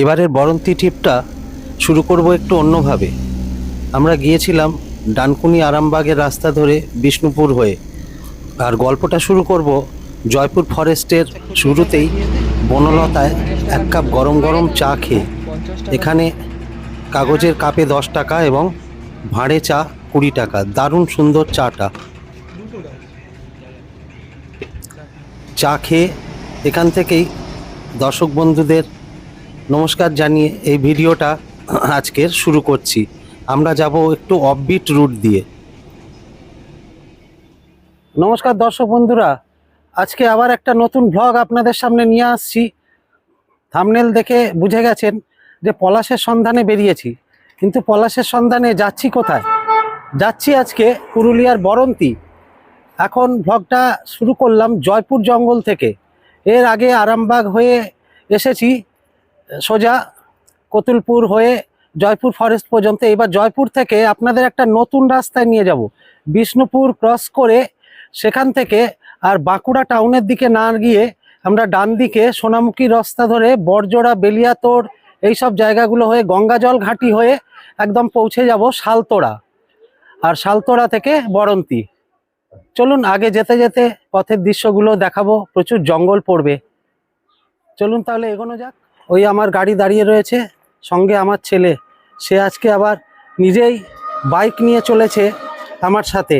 এবারের বরন্তি ট্রিপটা শুরু করব একটু অন্যভাবে। আমরা গিয়েছিলাম ডানকুনি আরামবাগের রাস্তা ধরে বিষ্ণুপুর হয়ে। আর গল্পটা শুরু করব জয়পুর ফরেস্টের শুরুতেই বনলতায় এক কাপ গরম গরম চা খেয়ে। এখানে কাগজের কাপে দশ টাকা এবং ভাঁড়ে চা কুড়ি টাকা, দারুণ সুন্দর চাটা। চা খেয়ে এখান থেকেই দর্শক বন্ধুদের নমস্কার জানিয়ে এই ভিডিওটা আজকের শুরু করছি। আমরা যাব একটু অফবিট রুট দিয়ে। নমস্কার দর্শক বন্ধুরা, আজকে আবার একটা নতুন ভ্লগ আপনাদের সামনে নিয়ে আসছি। থামনেল দেখে বুঝে গেছেন যে পলাশের সন্ধানে বেরিয়েছি। কিন্তু পলাশের সন্ধানে যাচ্ছি কোথায়? যাচ্ছি আজকে পুরুলিয়ার বরন্তি। এখন ভ্লগটা শুরু করলাম জয়পুর জঙ্গল থেকে। এর আগে আরামবাগ হয়ে এসেছি। সোজা কতুলপুর হয়ে জয়পুর ফরেস্ট পর্যন্ত। এবার জয়পুর থেকে আপনাদের একটা নতুন রাস্তায় নিয়ে যাব। বিষ্ণুপুর ক্রস করে সেখান থেকে আর বাঁকুড়া টাউনের দিকে না গিয়ে আমরা ডান দিকে সোনামুখী রাস্তা ধরে বরজোড়া বেলিয়াতোড় এই সব জায়গাগুলো হয়ে গঙ্গাজল ঘাটি হয়ে একদম পৌঁছে যাব শালতোড়া। আর শালতোড়া থেকে বরন্তি। চলুন আগে যেতে যেতে পথের দৃশ্যগুলো দেখাবো। প্রচুর জঙ্গল পড়বে। চলুন তাহলে এগোনো যাক। ওই আমার গাড়ি দাঁড়িয়ে রয়েছে, সঙ্গে আমার ছেলে। সে আজকে আবার নিজেই বাইক নিয়ে চলেছে আমার সাথে।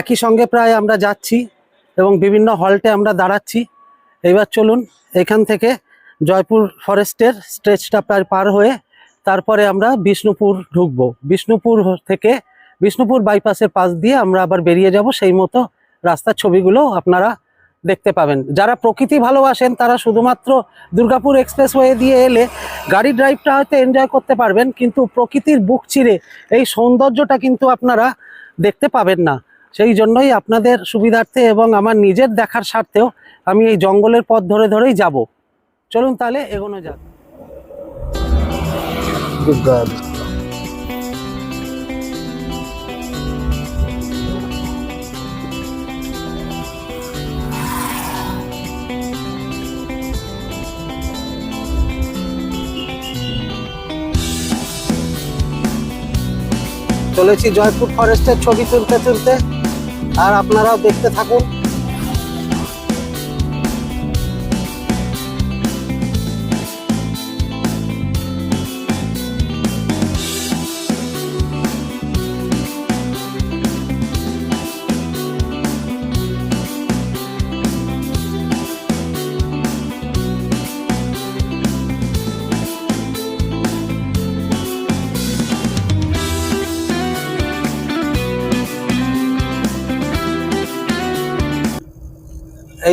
একই সঙ্গে প্রায় আমরা যাচ্ছি এবং বিভিন্ন হল্টে আমরা দাঁড়াচ্ছি। এবার চলুন এখান থেকে জয়পুর ফরেস্টের স্ট্রেচটা প্রায় পার হয়ে তারপরে আমরা বিষ্ণুপুর ঢুকবো। বিষ্ণুপুর থেকে বিষ্ণুপুর বাইপাসের পাশ দিয়ে আমরা আবার বেরিয়ে যাব। সেই মতো রাস্তার ছবিগুলো আপনারা দেখতে পাবেন। যারা প্রকৃতি ভালোবাসেন, তারা শুধুমাত্র দুর্গাপুর এক্সপ্রেসওয়ে দিয়ে এলে গাড়ি ড্রাইভটা হয়তো এনজয় করতে পারবেন, কিন্তু প্রকৃতির বুক চিরে এই সৌন্দর্যটা কিন্তু আপনারা দেখতে পাবেন না। সেই জন্যই আপনাদের সুবিধার্থে এবং আমার নিজের দেখার স্বার্থেও আমি এই জঙ্গলের পথ ধরে ধরেই যাব। চলুন তাহলে এগোনো যাক। চলেছি জয়পুর ফরেস্টের ছবি তুলতে তুলতে আর আপনারাও দেখতে থাকুন।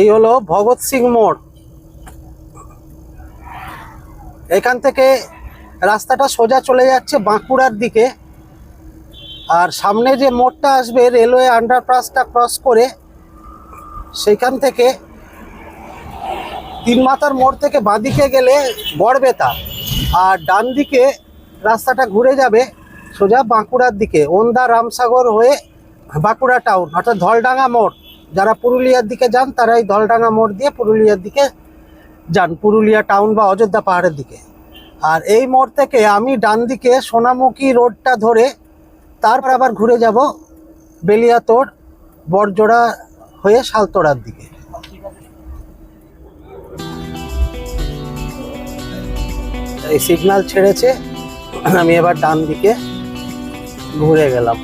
এই হলো ভগৎ সিং মোড়। এখান থেকে রাস্তাটা সোজা চলে যাচ্ছে বাঁকুড়ার দিকে। আর সামনে যে মোড়টা আসবে রেলওয়ে আন্ডারপাসটা ক্রস করে, সেখান থেকে তিন মাথার মোড় থেকে বাঁদিকে গেলে বড়বেতা। আর ডান দিকে রাস্তাটা ঘুরে যাবে সোজা বাঁকুড়ার দিকে, ওন্দা রামসাগর হয়ে বাঁকুড়া টাউন, অর্থাৎ ধলডাঙ্গা মোড়। যারা পুরুলিয়ার দিকে যান তারা এই দলডাঙ্গা মোড় দিয়ে পুরুলিয়ার দিকে যান, পুরুলিয়া টাউন বা অযোধ্যা পাহাড়ের দিকে। আর এই মোড় থেকে আমি ডান দিকে সোনামুখী রোডটা ধরে, তারপর আবার ঘুরে যাব বেলিয়াতোড়, বড়জোড়া হয়ে শালতোড়ার দিকে। এই সিগন্যাল ছেড়েছে, আমি এবার ডান দিকে ঘুরে গেলাম।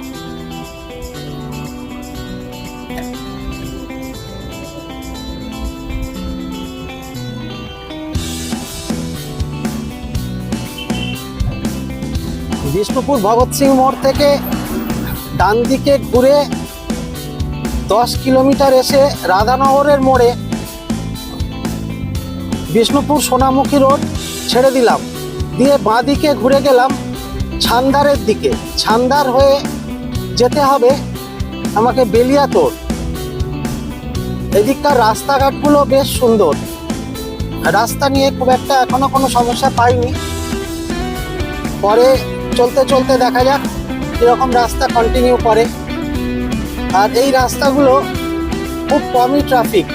বিষ্ণুপুর ভগৎ সিং মোড় থেকে ডান দিকে ঘুরে দশ কিলোমিটার এসে রাধানগরের মোড়ে বিষ্ণুপুর সোনামুখী রোড ছেড়ে দিলাম। দিয়ে বাঁ দিকে ঘুরে গেলাম ছান্দারের দিকে। ছান্দার হয়ে যেতে হবে আমাকে বেলিয়া বেলিয়াতোড় এদিককার রাস্তাঘাটগুলো বেশ সুন্দর। রাস্তা নিয়ে খুব একটা এখনও কোনো সমস্যা পাইনি। পরে চলতে চলতে দেখা যাক কীরকম রাস্তা কন্টিনিউ করে। আর এই রাস্তাগুলো খুব কমই ট্রাফিক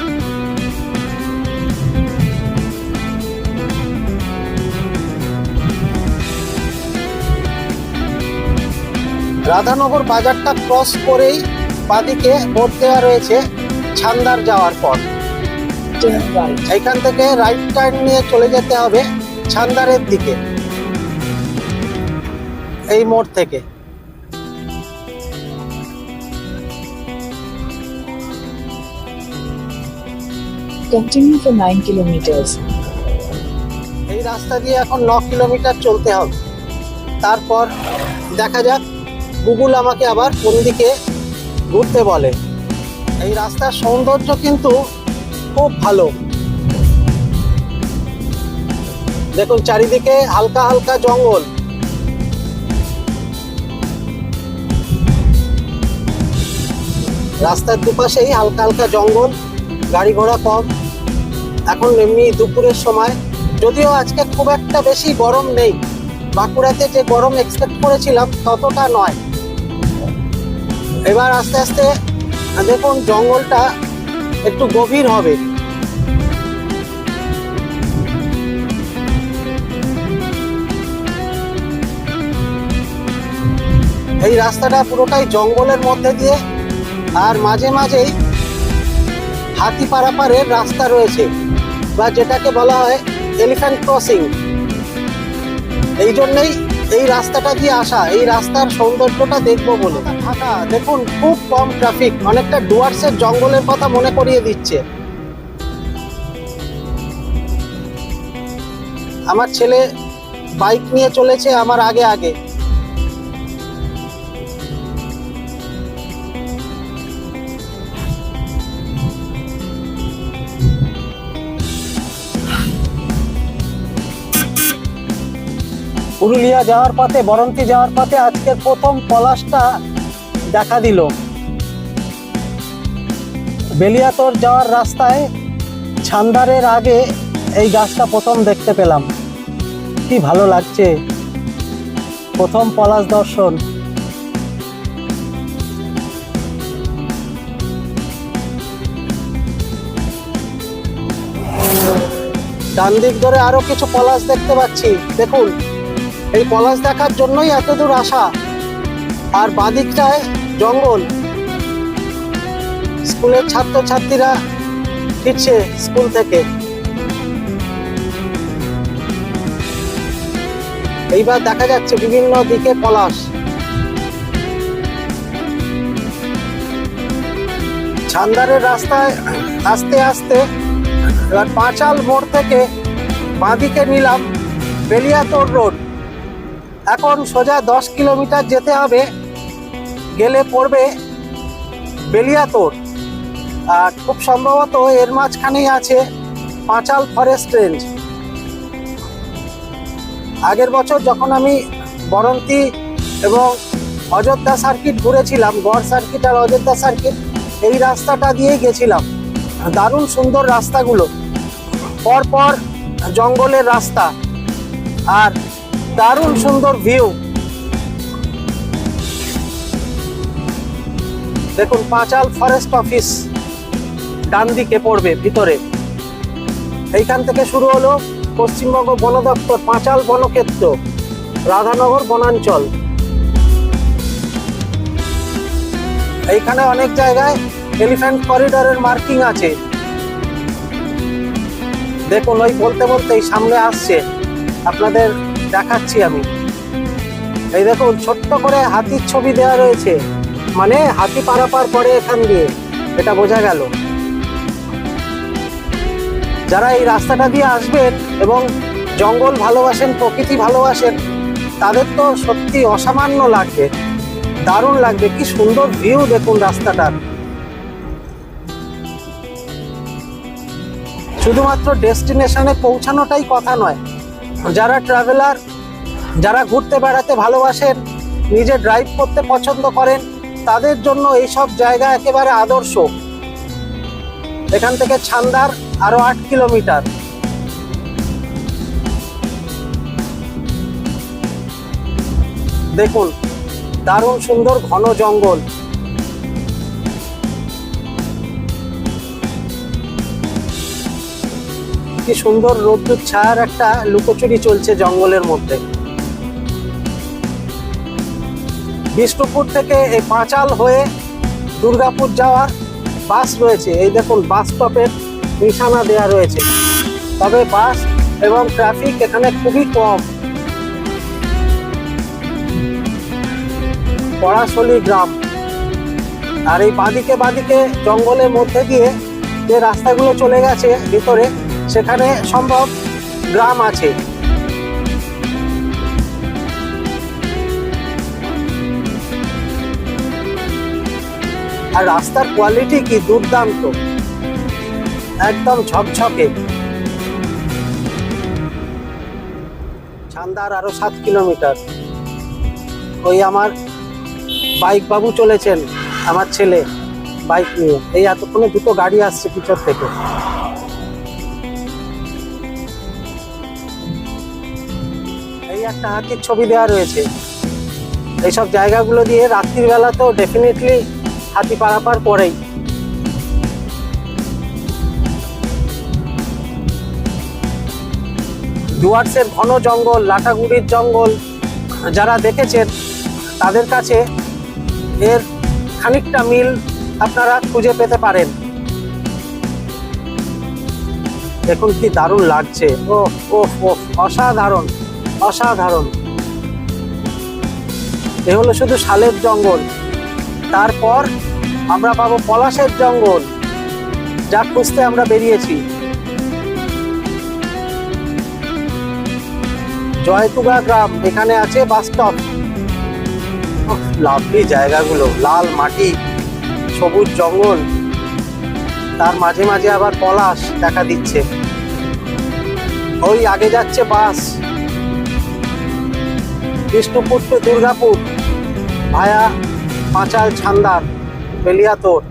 রাধানগর বাজারটা ক্রস করেই বাদিকে ভোট দেওয়া রয়েছে ছান্দার যাওয়ার পর এখান থেকে রাইট টার্ন নিয়ে চলে যেতে হবে ছান্দারের দিকে। এই মোড় থেকে। Continue for 9 kilometers. এই রাস্তা দিয়ে এখন ন কিলোমিটার চলতে হবে। তারপর দেখা যাক গুগল আমাকে আবার কোন দিকে ঘুরতে বলে। এই রাস্তার সৌন্দর্য কিন্তু খুব ভালো। দেখুন চারিদিকে হালকা হালকা জঙ্গল। রাস্তার দুপাশেই হালকা হালকা জঙ্গল, গাড়ি ঘোড়া কম। এখন এমনি দুপুরের সময়। যদিও আজকে খুব একটা বেশি গরম নেই। বাঁকুড়াতে যে গরম এক্সপেক্ট করেছিলাম, ততটা নয়। এবার আস্তে আস্তে দেখুন জঙ্গলটা একটু গভীর হবে। এই রাস্তাটা পুরোটাই জঙ্গলের মধ্যে দিয়ে আর মাঝে মাঝেই হাতি পারাপারের রাস্তা রয়েছে, বা যেটাকে বলা হয় এলিফ্যান্ট ক্রসিং এই জন্যই এই রাস্তাটা দিয়ে আসা, এই রাস্তার সৌন্দর্যটা দেখব বলে। ফাঁকা, দেখুন, খুব কম ট্রাফিক অনেকটা ডুয়ার্সের জঙ্গলের কথা মনে করিয়ে দিচ্ছে। আমার ছেলে বাইক নিয়ে চলেছে আমার আগে আগে। পুরুলিয়া যাওয়ার পথে, বরন্তি যাওয়ার পথে আজকের প্রথম পলাশটা দেখা দিল। বেলিয়াতর যাওয়ার রাস্তায় ছান্দারের আগে এই গাছটা প্রথম দেখতে পেলাম। কি ভালো লাগছে। প্রথম পলাশ দর্শন। ডান দিক ধরে আরও কিছু পলাশ দেখতে পাচ্ছি। দেখুন। এই পলাশ দেখার জন্যই এত দূর আসা। আর বাদিকটায় জঙ্গল। স্কুলের ছাত্রছাত্রীরা ফিরছে স্কুল থেকে। এইবার দেখা যাচ্ছে বিভিন্ন দিকে পলাশ। ছান্দারের রাস্তায় আস্তে আস্তে এবার পাঁচাল মোড় থেকে বাঁদিকে নিলাম বেলিয়াতোর রোড। এখন সোজা দশ কিলোমিটার যেতে হবে। গেলে পড়বে বেলিয়াতোর। আর খুব সম্ভবত এর মাঝখানেই আছে পাঁচাল ফরেস্ট রেঞ্জ। আগের বছর যখন আমি বরন্তি এবং অযোধ্যা সার্কিট ঘুরেছিলাম, গড় সার্কিট আর অযোধ্যা সার্কিট, এই রাস্তাটা দিয়েই গেছিলাম। দারুণ সুন্দর রাস্তাগুলো। পর পর জঙ্গলের রাস্তা। আর দারুণ সুন্দর ভিউ দেখুন, পাঁচাল ফরেস্ট অফিস ডান দিকে পড়বে, ভিতরে। এইখান থেকে শুরু হলো পশ্চিমবঙ্গ বন দপ্তর, পাঁচাল বনক্ষেত্র, রাধানগর বনাঞ্চল। এইখানে অনেক জায়গায় এলিফ্যান্ট করিডোরের মার্কিং আছে। দেখুন, ওই বলতে বলতেই সামনে আসছে। আপনাদের দেখাচ্ছি আমি। এই দেখুন, ছোট্ট করে হাতির ছবি দেওয়া রয়েছে। মানে হাতি পারাপার করে এখান দিয়ে, এটা বোঝা গেল। যারা এই রাস্তাটা দিয়ে আসবেন এবং জঙ্গল ভালোবাসেন, প্রকৃতি ভালোবাসেন, তাদের তো সত্যি অসামান্য লাগবে। দারুণ লাগবে। কি সুন্দর ভিউ দেখুন রাস্তাটার। শুধুমাত্র ডেস্টিনেশনে পৌঁছানোটাই কথা নয় যারা ট্রাভেলার যারা ঘুরতে বেড়াতে ভালোবাসেন, নিজে ড্রাইভ করতে পছন্দ করেন, তাদের জন্য এইসব জায়গা একেবারে আদর্শ। এখান থেকে ছান্দার আরও আট কিলোমিটার। দেখুন, দারুণ সুন্দর ঘন জঙ্গল। কি সুন্দর রোদ্দুর ছায়ার একটা লুকোচুরি চলছে জঙ্গলের মধ্যে। বিষ্ণুপুর থেকে এই পাঁচাল হয়ে দুর্গাপুর যাওয়ার বাস রয়েছে। এই দেখুন, বাস স্টপের নিশানা দেওয়া রয়েছে। তবে বাস এবং ট্রাফিক এখানে খুবই কম। পড়াশলি গ্রাম। আর এই বাদিকে বাদিকে জঙ্গলের মধ্যে দিয়ে যে রাস্তাগুলো চলে গেছে, ভিতরে সেখানে সম্ভব গ্রাম আছে। আর রাস্তার কোয়ালিটি কি দুর্দান্ত। একদম ঝকঝকে। ছান্দার আরও সাত কিলোমিটার। ওই আমার বাইক বাবু চলেছেন, আমার ছেলে বাইক নিয়ে। এই এতক্ষণে দুটো গাড়ি আসছে পিছর থেকে। একটা হাতির ছবি দেওয়া রয়েছে। এইসব জায়গাগুলো দিয়ে রাত্রির বেলা তো ডেফিনেটলি হাতি পারাপার পরেই। ডুয়ার্সের ঘন জঙ্গল, লাটাগুড়ির জঙ্গল, যারা দেখেছেন, তাদের কাছে এর খানিকটা মিল আপনারা খুঁজে পেতে পারেন। দেখুন কি দারুণ লাগছে। ও ও অসাধারণ। অসাধারণ। এ হলো শুধু শালের জঙ্গল। তারপর আমরা পাবো পলাশের জঙ্গল, যা খুঁজতে আমরা বেরিয়েছি। জয়তুগা গ্রাম এখানে আছে বাস স্টপ। লাভলি জায়গাগুলো, লাল মাটি, সবুজ জঙ্গল। তার মাঝে মাঝে আবার পলাশ দেখা দিচ্ছে। ওই আগে যাচ্ছে bus. Bishnupur to Durgapur. Via Panchal Chhandar, Beliatore.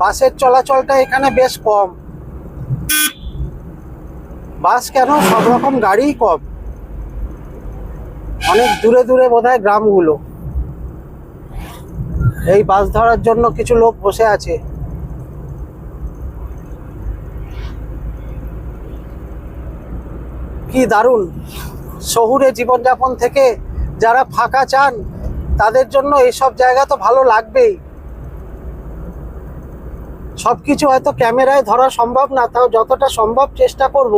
বাসের চলাচলটা এখানে বেশ কম। বাস কেন? সব রকম গাড়িই কম। অনেক দূরে দূরে বোধহয় গ্রামগুলো। এই বাস ধরার জন্য কিছু লোক বসে আছে। কি দারুণ। শহুরে জীবনযাপন থেকে যারা ফাঁকা চান, তাদের জন্য এইসব জায়গা তো ভালো লাগবেই। সব কিছু হয়তো ক্যামেরায় ধরা সম্ভব না, তাও যতটা সম্ভব চেষ্টা করব।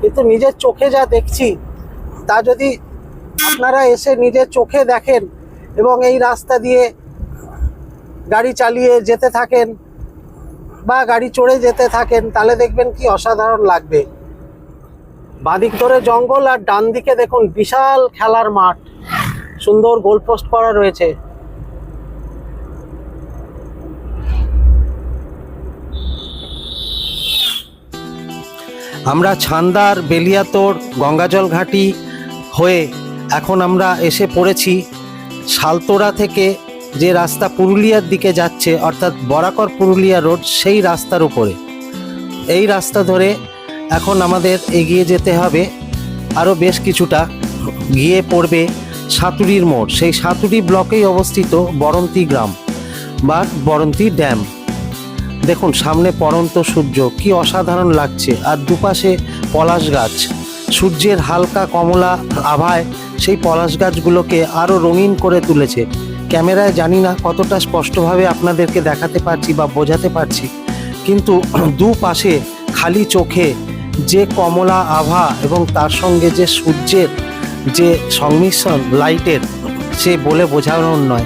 কিন্তু নিজের চোখে যা দেখছি, তা যদি আপনারা এসে নিজের চোখে দেখেন এবং এই রাস্তা দিয়ে গাড়ি চালিয়ে যেতে থাকেন বা গাড়ি চড়ে যেতে থাকেন, তাহলে দেখবেন কি অসাধারণ লাগবে। বাদিক ধরে জঙ্গল আর ডান দিকে দেখুন বিশাল খেলার মাঠ। সুন্দর গোলপোস্ট করা রয়েছে। আমরা ছান্দার, বেলিয়াতোর, গঙ্গাজল ঘাটি হয়ে এখন আমরা এসে পড়েছি শালতোড়া থেকে যে রাস্তা পুরুলিয়ার দিকে যাচ্ছে, অর্থাৎ বরাকর পুরুলিয়া রোড, সেই রাস্তার উপরে। এই রাস্তা ধরে এখন আমাদের এগিয়ে যেতে হবে। আরও বেশ কিছুটা গিয়ে পড়বে সাঁতুরির মোড়। সেই সাঁতুরি ব্লকেই অবস্থিত বরন্তি গ্রাম বা বরন্তি ড্যাম। দেখুন, সামনে পরন্ত সূর্য, কি অসাধারণ লাগছে। আর দুপাশে পলাশ গাছ। সূর্যের হালকা কমলা আভায় সেই পলাশ গাছগুলোকে আরও রঙিন করে তুলেছে। ক্যামেরায় জানি না কতটা স্পষ্টভাবে আপনাদেরকে দেখাতে পারছি বা বোঝাতে পারছি। কিন্তু দুপাশে খালি চোখে যে কমলা আভা এবং তার সঙ্গে যে সূর্যের যে সংমিশ্রণ, লাইটের, সে বলে বোঝানোর নয়।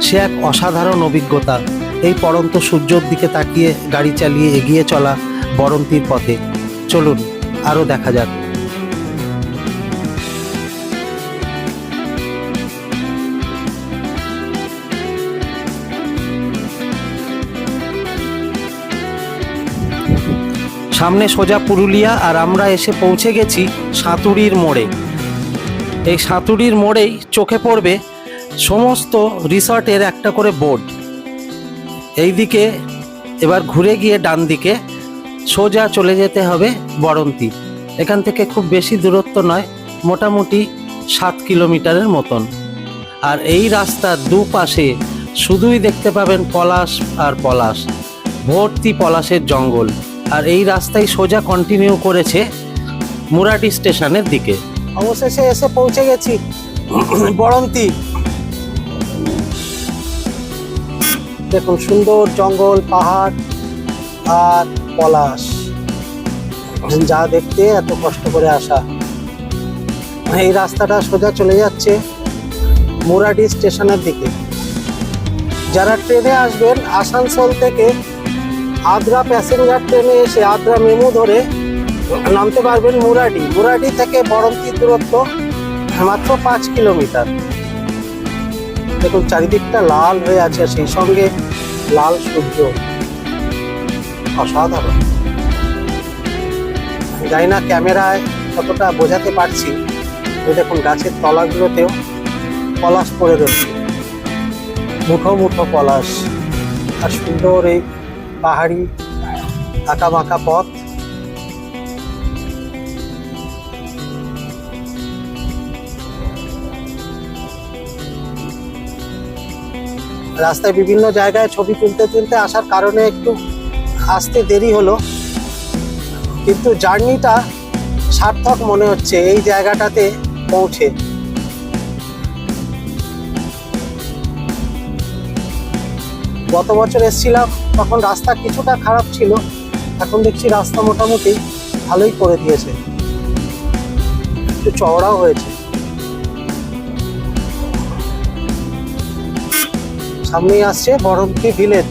সে এক অসাধারণ অভিজ্ঞতা। এই পরন্ত সূর্যর দিকে তাকিয়ে গাড়ি চালিয়ে এগিয়ে চলা বরন্তির পথে। চলুন, আরও দেখা যাক। সামনে সোজা পুরুলিয়া আর আমরা এসে পৌঁছে গেছি সাঁতুরির মোড়ে। এই সাঁতুরির মোড়েই চোখে পড়বে সমস্ত রিসর্টের একটা করে বোর্ড। এইদিকে এবার ঘুরে গিয়ে ডান দিকে সোজা চলে যেতে হবে বরন্তি। এখান থেকে খুব বেশি দূরত্ব নয়, মোটামুটি সাত কিলোমিটারের মতন। আর এই রাস্তার দুপাশে শুধুই দেখতে পাবেন পলাশ আর পলাশ, ভর্তি পলাশের জঙ্গল। আর এই রাস্তায় সোজা কন্টিনিউ করেছে মুরাটি স্টেশনের দিকে। অবশেষে এসে পৌঁছে গেছি বরন্তি। দেখুন, সুন্দর জঙ্গল, পাহাড় আর পলাশ। যা দেখতে, এত কষ্ট করে আসা। এই রাস্তাটা সোজা চলে যাচ্ছে মুরাডি স্টেশনের দিকে। যারা ট্রেনে আসবেন, আসানসোল থেকে আদ্রা প্যাসেঞ্জার ট্রেনে এসে আদ্রা মেমু ধরে নামতে পারবেন মুরাডি। মুরাডি থেকে বরন্তির দূরত্ব মাত্র পাঁচ কিলোমিটার। দেখুন, চারিদিকটা লাল হয়ে আছে, সেই সঙ্গে লাল সূর্য। অসাধারণ। জানি না ক্যামেরায় কতটা বোঝাতে পারছি। দেখুন, গাছের তলাগুলোতেও পলাশ পড়ে রয়েছে। মুঠো মুঠো পলাশ। আর সুন্দর এই পাহাড়ি আঁকা বাঁকা পথ। রাস্তায় বিভিন্ন জায়গায় ছবি তুলতে তুলতে আসার কারণে একটু আসতে দেরি হলো। কিন্তু জার্নিটা সার্থক মনে হচ্ছে, এই জায়গাটাতে পৌঁছে। গত বছর এসেছিলাম তখন রাস্তা কিছুটা খারাপ ছিল। এখন দেখছি রাস্তা মোটামুটি ভালোই করে দিয়েছে। একটু চওড়াও হয়েছে। সামনেই আসছে বরমতি ভিলেজ।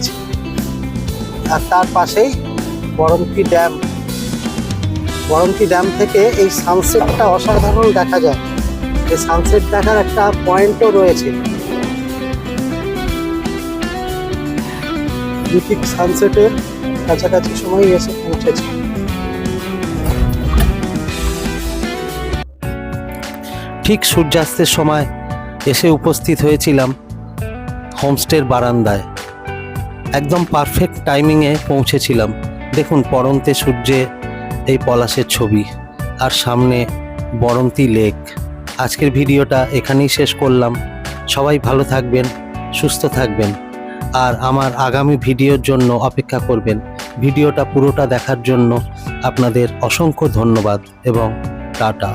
আর তার পাশেই বরমতি ড্যাম। বরমতি ড্যাম থেকে এই সানসেটটা অসাধারণ দেখা যায়। এই সানসেট দেখার একটা পয়েন্টও রয়েছে। ঠিক সানসেটের কাছাকাছি সময় এসে পৌঁছেছে। ঠিক সূর্যাস্তের সময় এসে উপস্থিত হয়েছিলাম হোমস্টের বারান্দায়। একদম পারফেক্ট টাইমিংয়ে পৌঁছেছিলাম। দেখুন পরন্তে সূর্যে এই পলাশের ছবি আর সামনে বরন্তি লেক। আজকের ভিডিওটা এখানেই শেষ করলাম। সবাই ভালো থাকবেন, সুস্থ থাকবেন। আর আমার আগামী ভিডিওর জন্য অপেক্ষা করবেন। ভিডিওটা পুরোটা দেখার জন্য আপনাদের অসংখ্য ধন্যবাদ এবং টাটা।